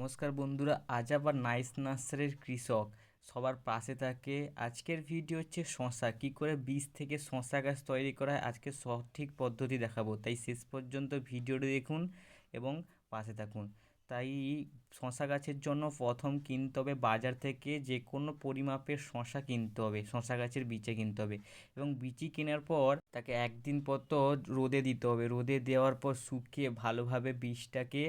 নমস্কার বন্ধুরা, আজ আবার নাইস নার্সারির কৃষক। সবার পাশে থাকে আজকের ভিডিও হচ্ছে শশা কী করে বীজ থেকে শশা গাছ তৈরি করা হয়, আজকে সঠিক পদ্ধতি দেখাবো। তাই শেষ পর্যন্ত ভিডিওটি দেখুন এবং পাশে থাকুন। তাই শশা গাছের জন্য প্রথম কিনতে হবে বাজার থেকে যে কোনো পরিমাপের শশা কিনতে হবে শশা গাছের বিচে কিনতে হবে। এবং বিচি কেনার পর তাকে একদিন পর তো রোদে দিতে হবে। রোদে দেওয়ার পর শুকিয়ে ভালোভাবে বীজটাকে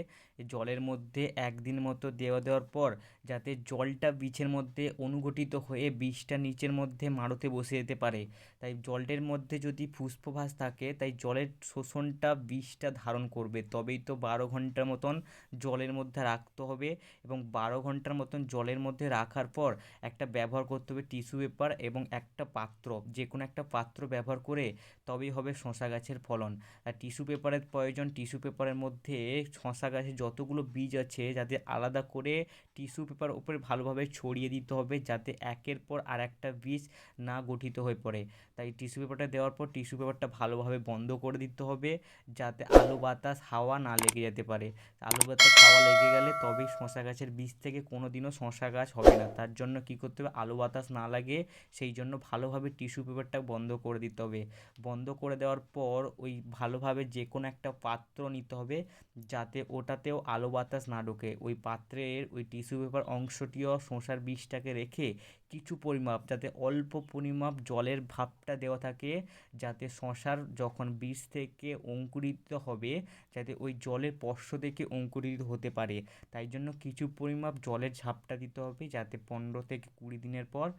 জলের মধ্যে একদিন মতো দেওয়া দেওয়ার পর যাতে জলটা বীজের মধ্যে অনুঘটিত হয়ে বীজটা নিচের মধ্যে মাড়ুতে বসে যেতে পারে। তাই জলটার মধ্যে যদি ফুসফোভাস থাকে, তাই জলের শোষণটা বীজটা ধারণ করবে। তবেই তো বারো ঘণ্টার মতন জলের মধ্যে রাখতে হবে এবং বারো ঘণ্টার মতন জলের মধ্যে রাখার পর একটা ব্যবহার করতে হবে টিস্যু পেপার এবং একটা পাত্র। যে কোনো একটা পাত্র ব্যবহার করে তবেই হবে শশা গাছের ফলন। আর টিস্যু পেপারের প্রয়োজন টিস্যু পেপারের মধ্যে শশা গাছের যতগুলো বীজ আছে, যাতে আলাদা করে টিস্যু পেপার উপরে ভালোভাবে ছড়িয়ে দিতে হবে যাতে একের পর আর একটা বীজ না গঠিত হয়ে পড়ে। তাই টিস্যু পেপারটা দেওয়ার পর টিস্যু পেপারটা ভালোভাবে বন্ধ করে দিতে হবে যাতে আলো বাতাস, হাওয়া না লেগে যেতে পারে। আলো বাতাস, হাওয়া লেগে গেলে তবেই শশা গাছের বীজ থেকে কোনো দিনও শশা গাছ হবে না। তার জন্য কী করতে হবে? আলো বাতাস না লাগে সেই জন্য ভালোভাবে টিস্যু পেপারটা বন্ধ করে দিতে হবে। বন্ধ করে দেওয়ার পর ওই ভালোভাবে যে কোনো একটা পাত্র নিতে হবে যাতে ওটাতেও আলো বাতাস না ঢোকে। ওই পাত্রের ওই টিস্যু পেপার অংশটিও শসার বীজটাকে রেখে কিছু পরিমাপ, যাতে অল্প পরিমাপ জলের ভাপটা দেওয়া থাকে, যাতে শশার যখন বীজ থেকে অঙ্কুরিত হবে, যাতে ওই জলের স্পর্শ থেকে অঙ্কুরিত হতে পারে। তাই জন্য কিছু পরিমাপ জলের ঝাপটা দিতে হবে, যাতে পনেরো থেকে কুড়ি দিনের পর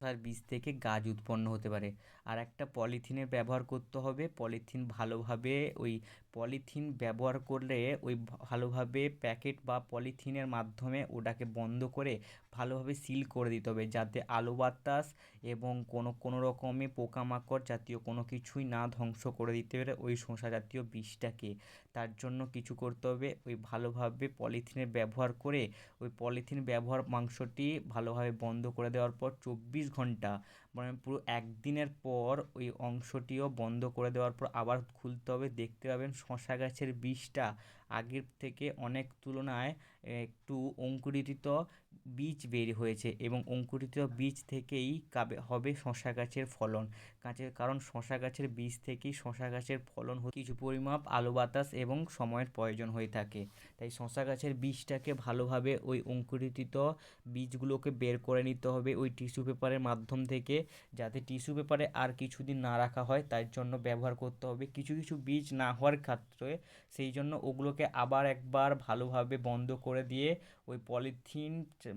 তার বীজ থেকে গাছ উৎপন্ন হতে পারে। আর একটা পলিথিনের ব্যবহার করতে হবে। পলিথিন ভালোভাবে ওই পলিথিন ব্যবহার করলে ওই ভালোভাবে প্যাকেট বা পলিথিনের মাধ্যমে ওটাকে বন্ধ করে ভালোভাবে সিল করে দিতে হবে যাতে আলো বাতাস এবং কোনো কোনো রকমে পোকামাকড় জাতীয় কোনো কিছুই না ধ্বংস করে দিতে পারে ওই শসা জাতীয় বীজটাকে তার জন্য কিছু করতে হবে, ওই ভালোভাবে পলিথিনের ব্যবহার করে ওই পলিথিন ব্যবহার মাংসটি ভালোভাবে বন্ধ করে দেওয়ার পর চব্বিশ ঘণ্টা মানে পুরো একদিনের পর ওই অংশটিও বন্ধ করে দেওয়ার পর আবার খুলতে হবে। দেখতে পাবেন শশা গাছের বীজটা আগের থেকে অনেক তুলনায় একটু অঙ্কুরিত বীজ বের হয়েছে এবং অঙ্কুরিত বীজ থেকেই কাবে, হবে শশা গাছের ফলন। গাছের কারণ শশা গাছের বীজ থেকেই শশা গাছের ফলন কিছু পরিমাপ, আলো বাতাস এবং সময়ের প্রয়োজন হয়ে থাকে। তাই শশা গাছের বীজটাকে ভালোভাবে ওই অঙ্কুরিত বীজগুলোকে বের করে নিতে হবে ওই টিস্যু পেপারের মাধ্যম থেকে, যাতে টিস্যু পেপারে আর কিছুদিন না রাখা হয়। তার জন্য ব্যবহার করতে হবে কিছু কিছু বীজ না হওয়ার ক্ষেত্রে সেই জন্য ওগুলোকে আবার একবার ভালোভাবে বন্ধ করে দিয়ে ওই পলিথিন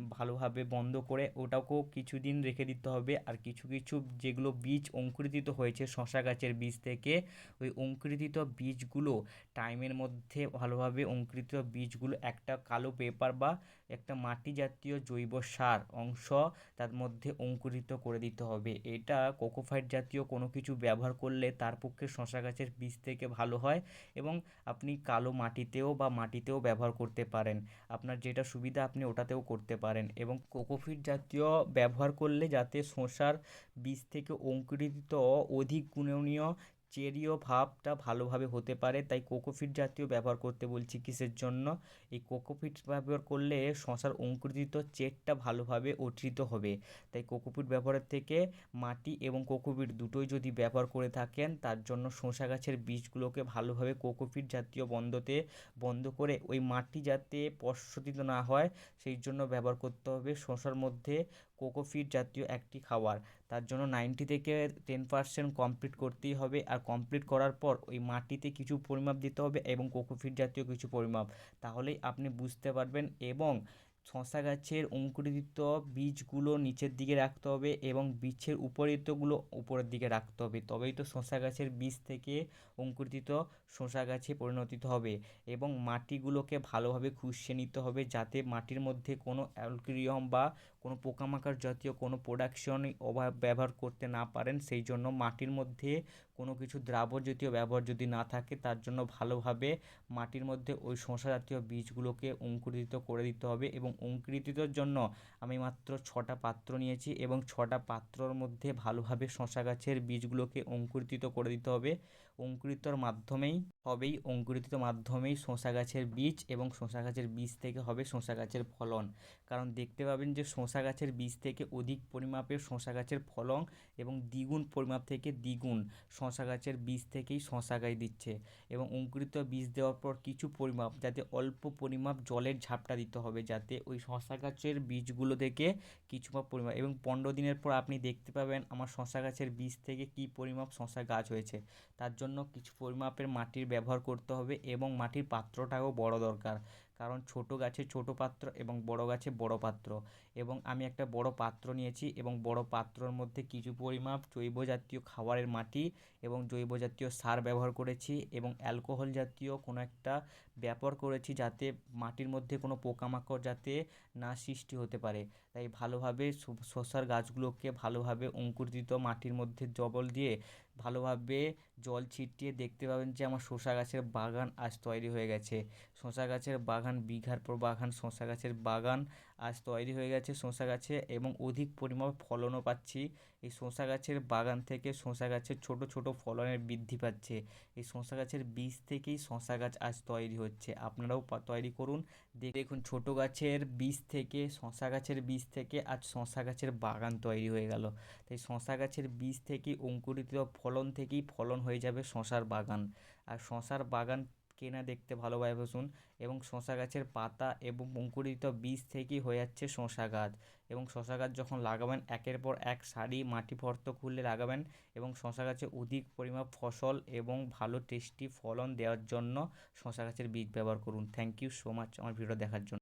ভালোভাবে বন্ধ করে ওটাকেও কিছুদিন রেখে দিতে হবে। আর কিছু কিছু যেগুলো বীজ অঙ্কুরিত হয়েছে, শশা গাছের বীজ থেকে, ওই অঙ্কুরিত বীজগুলো টাইমের মধ্যে ভালোভাবে অঙ্কুরিত বীজগুলো একটা কালো পেপার বা একটা মাটি জাতীয় জৈব সার অংশ তার মধ্যে অঙ্কুরিত করে দিতে হবে। এটা কোকোফাইট জাতীয় কোনো কিছু ব্যবহার করলে তার পক্ষে শশা গাছের বীজ থেকে ভালো হয় এবং আপনি কালো মাটিতেও বা মাটিতেও ব্যবহার করতে পারেন। আপনার যেটা সুবিধা আপনি ওটাতেও করতে পারেন এবং কোকোফিট জাতীয় ব্যবহার করলে যাতে শসার বীজ থেকে অঙ্কুরিত অধিক গুণনীয় চেরিও ভাবটা ভালোভাবে হতে পারে। তাই কোকোফিট জাতীয় ব্যবহার করতে বলছি কিসের জন্য? এই কোকোফিট ব্যবহার করলে শশার অঙ্কুরিত চেটটা ভালোভাবে অর্জিত হবে। তাই কোকোপিট ব্যবহারের থেকে মাটি এবং কোকোপিট দুটোই যদি ব্যবহার করে থাকেন, তার জন্য শশা গাছের বীজগুলোকে ভালোভাবে কোকোপিট জাতীয় বন্ধতে বন্ধ করে ওই মাটি যাতে স্পর্শিত না হয়, সেই জন্য ব্যবহার করতে হবে শশার মধ্যে কোকোফিট জাতীয় একটি খাবার তার জন্য নাইনটি থেকে টেন পার্সেন্ট কমপ্লিট করতেই হবে আর কমপ্লিট করার পর ওই মাটিতে কিছু পরিমাপ দিতে হবে এবং কোকোফিট জাতীয় কিছু পরিমাপ। তাহলেই আপনি বুঝতে পারবেন এবং শশা গাছের অঙ্কুরিত বীজগুলো নিচের দিকে রাখতে হবে এবং বীজের উপরিতগুলো উপরের দিকে রাখতে হবে। তবেই তো শশা গাছের বীজ থেকে অঙ্কুরিত শশা গাছে পরিণত হবে এবং মাটিগুলোকে ভালোভাবে খুশিয়ে নিতে হবে যাতে মাটির মধ্যে কোনো অ্যালক্রিয়ম বা কোনো পোকামাকড় জাতীয় কোনো প্রোডাকশন অভাব ব্যবহার করতে না পারেন, সেই জন্য মাটির মধ্যে কোনো কিছু দ্রাবক জাতীয় ব্যবহার যদি না থাকে, তার জন্য ভালোভাবে মাটির মধ্যে ওই শসা জাতীয় বীজগুলোকে অঙ্কুরিত করে দিতে হবে এবং অঙ্কুরিতর জন্য আমি মাত্র ছটা পাত্র নিয়েছি এবং ছটা পাত্রর মধ্যে ভালোভাবে শসা গাছের বীজগুলোকে অঙ্কুরিত করে দিতে হবে। অঙ্কুরিতর মাধ্যমেই হবেই অঙ্কুরিত মাধ্যমেই শশা গাছের বীজ এবং শশা গাছের বীজ থেকে হবে শশা গাছের ফলন। কারণ দেখতে পাবেন যে শশা গাছের বীজ থেকে অধিক পরিমাপে শশা গাছের ফলন এবং দ্বিগুণ পরিমাপ থেকে দ্বিগুণ শশা গাছের বীজ থেকেই শশা গাছ দিচ্ছে এবং অঙ্কুরিত বীজ দেওয়ার পর কিছু পরিমাপ যাতে অল্প পরিমাপ জলের ঝাপটা দিতে হবে যাতে ওই শশা গাছের বীজগুলো থেকে কিছু মাপ পরিমাপ এবং পনেরো দিনের পর আপনি দেখতে পাবেন আমার শশা গাছের বীজ থেকে কী পরিমাপ শশা গাছ হয়েছে। তার জন্য কিছু পরিমাপের মাটির ব্যবহার করতে হবে এবং মাটির পাত্রটাও বড় দরকার। কারণ ছোটো গাছে ছোটো পাত্র এবং বড় গাছে বড় পাত্র। এবং আমি একটা বড় পাত্র নিয়েছি এবং বড় পাত্রর মধ্যে কিছু পরিমাপ জৈব জাতীয় খাবারের মাটি এবং জৈব জাতীয় সার ব্যবহার করেছি এবং অ্যালকোহল জাতীয় কোনো একটা ব্যবহার করেছি যাতে মাটির মধ্যে কোনো পোকামাকড় যাতে না সৃষ্টি হতে পারে। তাই ভালোভাবে শসার গাছগুলোকে ভালোভাবে অঙ্কুরিত মাটির মধ্যে জবল দিয়ে ভালোভাবে জল ছিটিয়ে দেখতে পাবেন যে আমার শসা গাছের বাগান আজ তৈরি হয়ে গেছে। শসা গাছের বাগান, বিঘার পর বাগান, শসা গাছের বাগান আজ তৈরি হয়ে গেছে শসা গাছে এবং অধিক পরিমাণ ফলনও পাচ্ছি। এই শসা গাছের বাগান থেকে শসা গাছের ছোটো ছোটো ফলনের বৃদ্ধি পাচ্ছে। এই শসা গাছের বীজ থেকেই শসা গাছ আজ তৈরি হচ্ছে। আপনারাও তৈরি করুন। দেখুন ছোটো গাছের বীজ থেকে, শসা গাছের বীজ থেকে আজ শসা গাছের বাগান তৈরি হয়ে গেল। তাই শসা গাছের বীজ থেকে অঙ্কুরিত ফলন থেকেই ফলন হয়ে যাবে শশার বাগান। আর শশার বাগান কেনা দেখতে ভালোভাবে বসুন এবং শশা গাছের পাতা এবং অঙ্কুরিত বীজ থেকেই হয়ে যাচ্ছে শশা গাছ। এবং শশা গাছ যখন লাগাবেন, একের পর এক সারি মাটি ফর্ত খুললে লাগাবেন এবং শশা গাছে অধিক পরিমাণ ফসল এবং ভালো টেস্টি ফলন দেওয়ার জন্য শশা গাছের বীজ ব্যবহার করুন। থ্যাংক ইউ সো মাচ আমার ভিডিও দেখার জন্য।